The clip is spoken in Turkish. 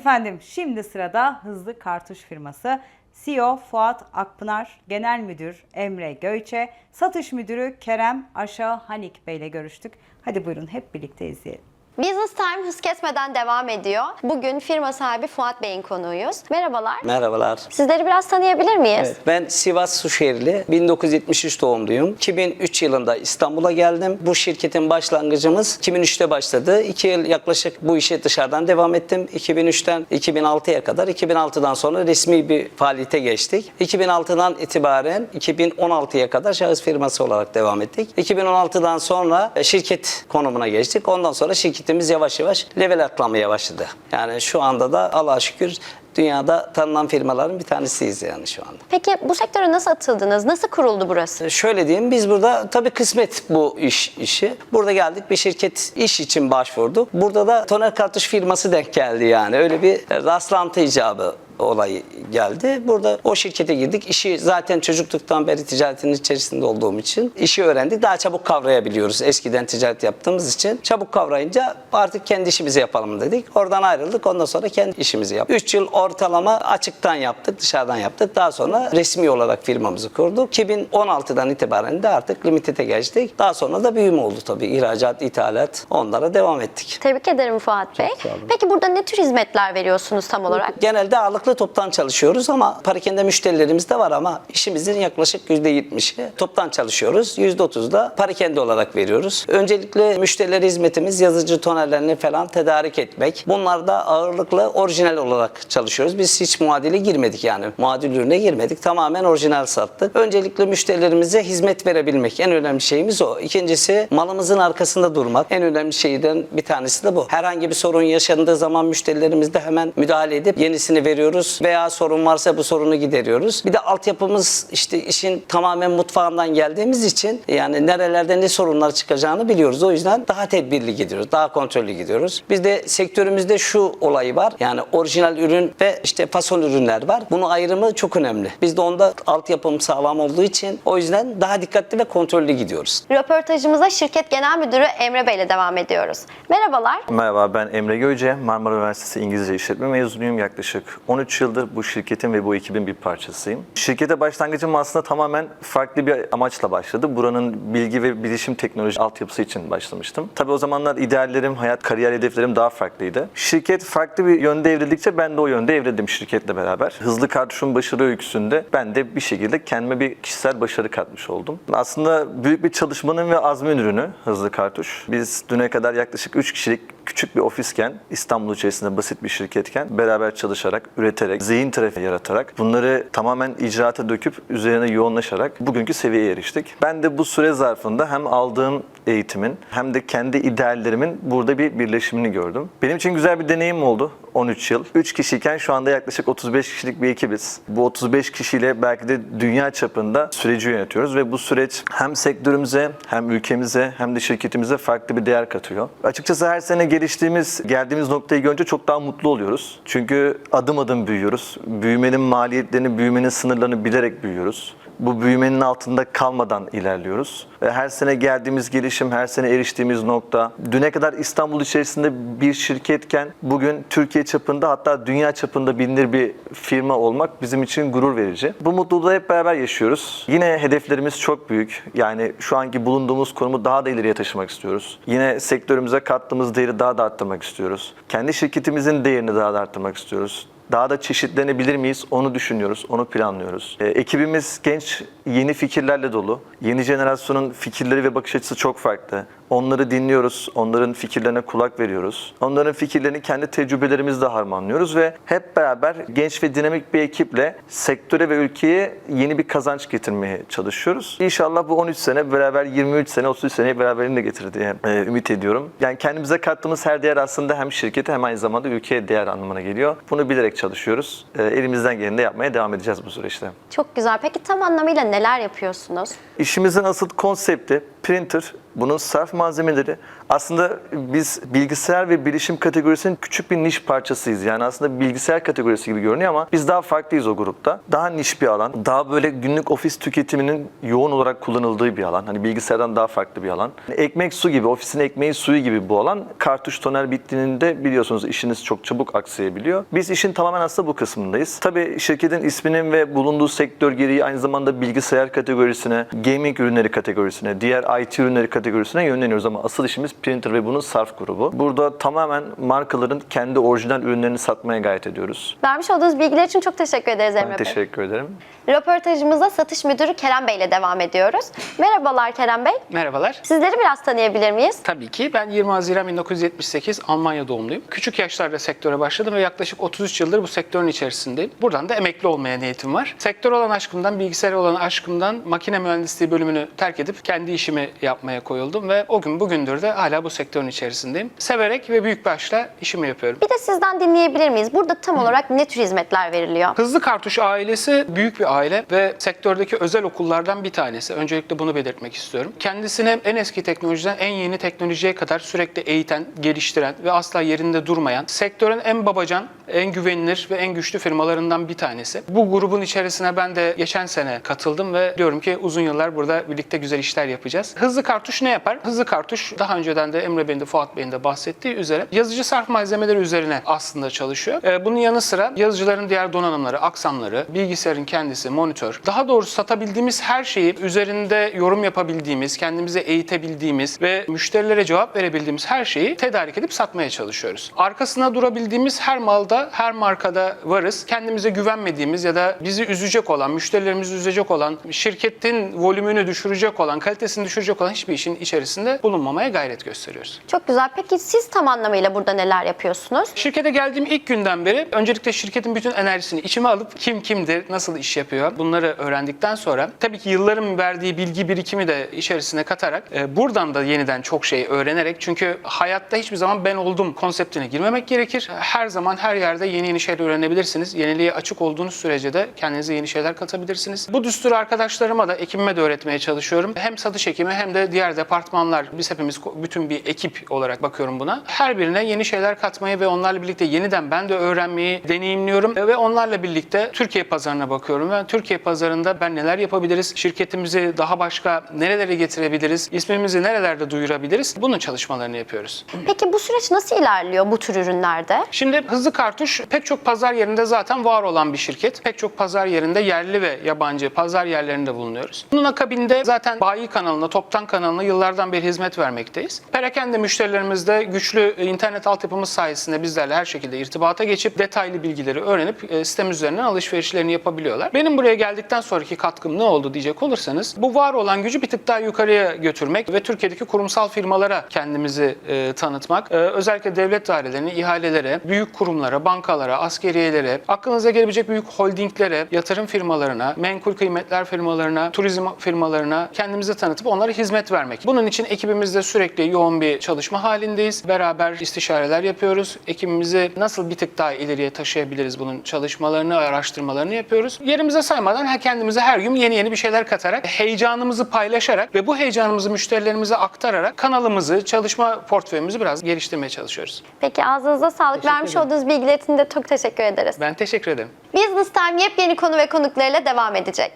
efendim şimdi sırada Hızlı Kartuş firması CEO Fuat Akpınar, Genel Müdür Emre Göçe, Satış Müdürü Kerem Aşağı Hanik Bey ile görüştük. Hadi buyurun hep birlikte izleyelim. Business Time hız kesmeden devam ediyor. Bugün firma sahibi Fuat Bey'in konuğuyuz. Merhabalar. Merhabalar. Sizleri biraz tanıyabilir miyiz? Evet, ben Sivas Suşehirli, 1973 doğumluyum. 2003 yılında İstanbul'a geldim. Bu şirketin başlangıcımız 2003'te başladı. 2 yıl yaklaşık bu işe dışarıdan devam ettim. 2003'ten 2006'ya kadar, 2006'dan sonra resmi bir faaliyete geçtik. 2006'dan itibaren 2016'ya kadar şahıs firması olarak devam ettik. 2016'dan sonra e, şirket konumuna geçtik. Ondan sonra şirketimiz yavaş yavaş level atlamaya başladı. Yani şu anda da Allah'a şükür dünyada tanınan firmaların bir tanesiyiz yani şu anda. Peki bu sektöre nasıl atıldınız? Nasıl kuruldu burası? Şöyle diyeyim biz burada tabii kısmet bu iş işi. Burada geldik bir şirket iş için başvurduk. Burada da toner kartuş firması denk geldi yani. Öyle bir rastlantı icabı olayı geldi. Burada o şirkete girdik. İşi zaten çocukluktan beri ticaretin içerisinde olduğum için işi öğrendik. Daha çabuk kavrayabiliyoruz. Eskiden ticaret yaptığımız için. Çabuk kavrayınca artık kendi işimizi yapalım dedik. Oradan ayrıldık. Ondan sonra kendi işimizi yaptık. 3 yıl ortalama açıktan yaptık, dışarıdan yaptık. Daha sonra resmi olarak firmamızı kurduk. 2016'dan itibaren de artık limitete geçtik. Daha sonra da büyüme oldu tabii. İhracat, ithalat onlara devam ettik. Tebrik ederim Fuat Bey. Peki burada ne tür hizmetler veriyorsunuz tam olarak? Genelde ağırlıklı toptan çalışıyoruz ama parakende müşterilerimiz de var ama işimizin yaklaşık %70'i toptan çalışıyoruz. %30 da parakende olarak veriyoruz. Öncelikle müşterilere hizmetimiz yazıcı tonerlerini falan tedarik etmek. Bunlarda ağırlıklı orijinal olarak çalışıyoruz. Biz hiç muadile girmedik yani. Muadil ürüne girmedik. Tamamen orijinal sattık. Öncelikle müşterilerimize hizmet verebilmek. En önemli şeyimiz o. İkincisi malımızın arkasında durmak. En önemli şeyden bir tanesi de bu. Herhangi bir sorun yaşandığı zaman müşterilerimiz de hemen müdahale edip yenisini veriyoruz veya sorun varsa bu sorunu gideriyoruz. Bir de altyapımız işte işin tamamen mutfağından geldiğimiz için yani nerelerde ne sorunlar çıkacağını biliyoruz. O yüzden daha tedbirli gidiyoruz. Daha kontrollü gidiyoruz. Bizde sektörümüzde şu olayı var. Yani orijinal ürün ve işte fason ürünler var. Bunun ayrımı çok önemli. Bizde onda altyapım sağlam olduğu için o yüzden daha dikkatli ve kontrollü gidiyoruz. Röportajımıza şirket genel müdürü Emre Bey ile devam ediyoruz. Merhabalar. Merhaba ben Emre Göce. Marmara Üniversitesi İngilizce İşletme mezunuyum. Yaklaşık 13 yıldır bu şirketin ve bu ekibin bir parçasıyım. Şirkete başlangıcım aslında tamamen farklı bir amaçla başladı. Buranın bilgi ve bilişim teknoloji altyapısı için başlamıştım. Tabii o zamanlar ideallerim, hayat, kariyer hedeflerim daha farklıydı. Şirket farklı bir yönde evrildikçe ben de o yönde evrildim şirketle beraber. Hızlı kartuşun başarı öyküsünde ben de bir şekilde kendime bir kişisel başarı katmış oldum. Aslında büyük bir çalışmanın ve azmin ürünü Hızlı Kartuş. Biz düne kadar yaklaşık 3 kişilik küçük bir ofisken, İstanbul içerisinde basit bir şirketken beraber çalışarak, üreterek, zihin trafiği yaratarak, bunları tamamen icraata döküp üzerine yoğunlaşarak bugünkü seviyeye eriştik. Ben de bu süre zarfında hem aldığım eğitimin hem de kendi ideallerimin burada bir birleşimini gördüm. Benim için güzel bir deneyim oldu 13 yıl. 3 kişiyken şu anda yaklaşık 35 kişilik bir ekibiz. Bu 35 kişiyle belki de dünya çapında süreci yönetiyoruz ve bu süreç hem sektörümüze hem ülkemize hem de şirketimize farklı bir değer katıyor. Açıkçası her sene geliştiğimiz, geldiğimiz noktayı görünce çok daha mutlu oluyoruz. Çünkü adım adım büyüyoruz. Büyümenin maliyetlerini, büyümenin sınırlarını bilerek büyüyoruz bu büyümenin altında kalmadan ilerliyoruz. Her sene geldiğimiz gelişim, her sene eriştiğimiz nokta, düne kadar İstanbul içerisinde bir şirketken bugün Türkiye çapında hatta dünya çapında bilinir bir firma olmak bizim için gurur verici. Bu mutluluğu hep beraber yaşıyoruz. Yine hedeflerimiz çok büyük. Yani şu anki bulunduğumuz konumu daha da ileriye taşımak istiyoruz. Yine sektörümüze kattığımız değeri daha da arttırmak istiyoruz. Kendi şirketimizin değerini daha da arttırmak istiyoruz. Daha da çeşitlenebilir miyiz? Onu düşünüyoruz, onu planlıyoruz. E, ekibimiz genç, yeni fikirlerle dolu. Yeni jenerasyonun fikirleri ve bakış açısı çok farklı. Onları dinliyoruz, onların fikirlerine kulak veriyoruz. Onların fikirlerini kendi tecrübelerimizle harmanlıyoruz ve hep beraber genç ve dinamik bir ekiple sektöre ve ülkeye yeni bir kazanç getirmeye çalışıyoruz. İnşallah bu 13 sene beraber 23 sene, 33 seneyi beraberinde getirir diye e, ümit ediyorum. Yani kendimize kattığımız her değer aslında hem şirkete hem aynı zamanda ülkeye değer anlamına geliyor. Bunu bilerek çalışıyoruz. E, elimizden geleni de yapmaya devam edeceğiz bu süreçte. Çok güzel. Peki tam anlamıyla neler yapıyorsunuz? İşimizin asıl konsepti printer, bunun sarf malzemeleri, Aslında biz bilgisayar ve bilişim kategorisinin küçük bir niş parçasıyız. Yani aslında bilgisayar kategorisi gibi görünüyor ama biz daha farklıyız o grupta. Daha niş bir alan. Daha böyle günlük ofis tüketiminin yoğun olarak kullanıldığı bir alan. Hani bilgisayardan daha farklı bir alan. Ekmek su gibi, ofisin ekmeği suyu gibi bu alan. Kartuş toner bittiğinde biliyorsunuz işiniz çok çabuk aksayabiliyor. Biz işin tamamen aslında bu kısmındayız. Tabii şirketin isminin ve bulunduğu sektör gereği aynı zamanda bilgisayar kategorisine, gaming ürünleri kategorisine, diğer IT ürünleri kategorisine yönleniyoruz ama asıl işimiz printer ve bunun sarf grubu. Burada tamamen markaların kendi orijinal ürünlerini satmaya gayret ediyoruz. Vermiş olduğunuz bilgiler için çok teşekkür ederiz Emre Ben Bey. teşekkür ederim. Röportajımıza satış müdürü Kerem Bey ile devam ediyoruz. Merhabalar Kerem Bey. Merhabalar. Sizleri biraz tanıyabilir miyiz? Tabii ki ben 20 Haziran 1978 Almanya doğumluyum. Küçük yaşlarda sektöre başladım ve yaklaşık 33 yıldır bu sektörün içerisindeyim. Buradan da emekli olmaya niyetim var. Sektör olan aşkımdan, bilgisayar olan aşkımdan makine mühendisliği bölümünü terk edip kendi işimi yapmaya koyuldum ve o gün bugündür de hala bu sektörün içerisindeyim. Severek ve büyük başla işimi yapıyorum. Bir de sizden dinleyebilir miyiz? Burada tam olarak ne tür hizmetler veriliyor? Hızlı Kartuş ailesi büyük bir aile ve sektördeki özel okullardan bir tanesi. Öncelikle bunu belirtmek istiyorum. Kendisine en eski teknolojiden en yeni teknolojiye kadar sürekli eğiten, geliştiren ve asla yerinde durmayan, sektörün en babacan, en güvenilir ve en güçlü firmalarından bir tanesi. Bu grubun içerisine ben de geçen sene katıldım ve diyorum ki uzun yıllar burada birlikte güzel işler yapacağız. Hızlı Kartuş ne yapar? Hızlı Kartuş daha önceden de Emre Bey'in de Fuat Bey'in de bahsettiği üzere yazıcı sarf malzemeleri üzerine aslında çalışıyor. Ee, bunun yanı sıra yazıcıların diğer donanımları, aksamları, bilgisayarın kendisi, monitör, daha doğrusu satabildiğimiz her şeyi üzerinde yorum yapabildiğimiz, kendimize eğitebildiğimiz ve müşterilere cevap verebildiğimiz her şeyi tedarik edip satmaya çalışıyoruz. Arkasına durabildiğimiz her malda, her markada varız. Kendimize güvenmediğimiz ya da bizi üzecek olan, müşterilerimizi üzecek olan, şirketin volümünü düşürecek olan, kalitesini düşürecek olan hiçbir işin içerisinde bulunmamaya gayret gösteriyoruz. Çok güzel. Peki siz tam anlamıyla burada neler yapıyorsunuz? Şirkete geldiğim ilk günden beri öncelikle şirketin bütün enerjisini içime alıp kim kimdir, nasıl iş yapıyor bunları öğrendikten sonra tabii ki yılların verdiği bilgi birikimi de içerisine katarak e, buradan da yeniden çok şey öğrenerek çünkü hayatta hiçbir zaman ben oldum konseptine girmemek gerekir. Her zaman her yerde yeni yeni şeyler öğrenebilirsiniz. Yeniliğe açık olduğunuz sürece de kendinize yeni şeyler katabilirsiniz. Bu düsturu arkadaşlarıma da ekibime de öğretmeye çalışıyorum. Hem satış ekimi hem de diğer departmanlar biz hepimiz bütün bir ekip olarak bakıyorum buna. Her birine yeni şeyler katmayı ve onlarla birlikte yeniden ben de öğrenmeyi deneyimliyorum ve onlarla birlikte Türkiye pazarına bakıyorum ve Türkiye pazarında ben neler yapabiliriz? Şirketimizi daha başka nerelere getirebiliriz? İsmimizi nerelerde duyurabiliriz? Bunun çalışmalarını yapıyoruz. Peki bu süreç nasıl ilerliyor bu tür ürünlerde? Şimdi Hızlı Kartuş pek çok pazar yerinde zaten var olan bir şirket. Pek çok pazar yerinde yerli ve yabancı pazar yerlerinde bulunuyoruz. Bunun akabinde zaten bayi kanalına, toptan kanalına yıllardan beri hizmet vermekteyiz. Perakende müşterilerimizde güçlü internet altyapımız sayesinde bizlerle her şekilde irtibata geçip detaylı bilgileri öğrenip e, sitem üzerinden alışverişlerini yapabiliyorlar. Benim buraya geldikten sonraki katkım ne oldu diyecek olursanız bu var olan gücü bir tık daha yukarıya götürmek ve Türkiye'deki kurumsal firmalara kendimizi e, tanıtmak. E, özellikle devlet dairelerine, ihalelere, büyük kurumlara, bankalara, askeriyelere, aklınıza gelebilecek büyük holdinglere, yatırım firmalarına, menkul kıymetler firmalarına, turizm firmalarına kendimizi tanıtıp onlara hizmet vermek. Bunun için ekibimizde sürekli yoğun bir çalışma halindeyiz. Beraber istişareler yapıyoruz. Ekibimizi nasıl bir tık daha ileriye taşıyabiliriz bunun çalışmalarını, araştırmalarını yapıyoruz. Yerimize saymadan her kendimize her gün yeni yeni bir şeyler katarak, heyecanımızı paylaşarak ve bu heyecanımızı müşterilerimize aktararak kanalımızı, çalışma portföyümüzü biraz geliştirmeye çalışıyoruz. Peki ağzınıza sağlık. Vermiş olduğunuz bilgiler için de çok teşekkür ederiz. Ben teşekkür ederim. Business Time yepyeni konu ve konuklarıyla devam edecek.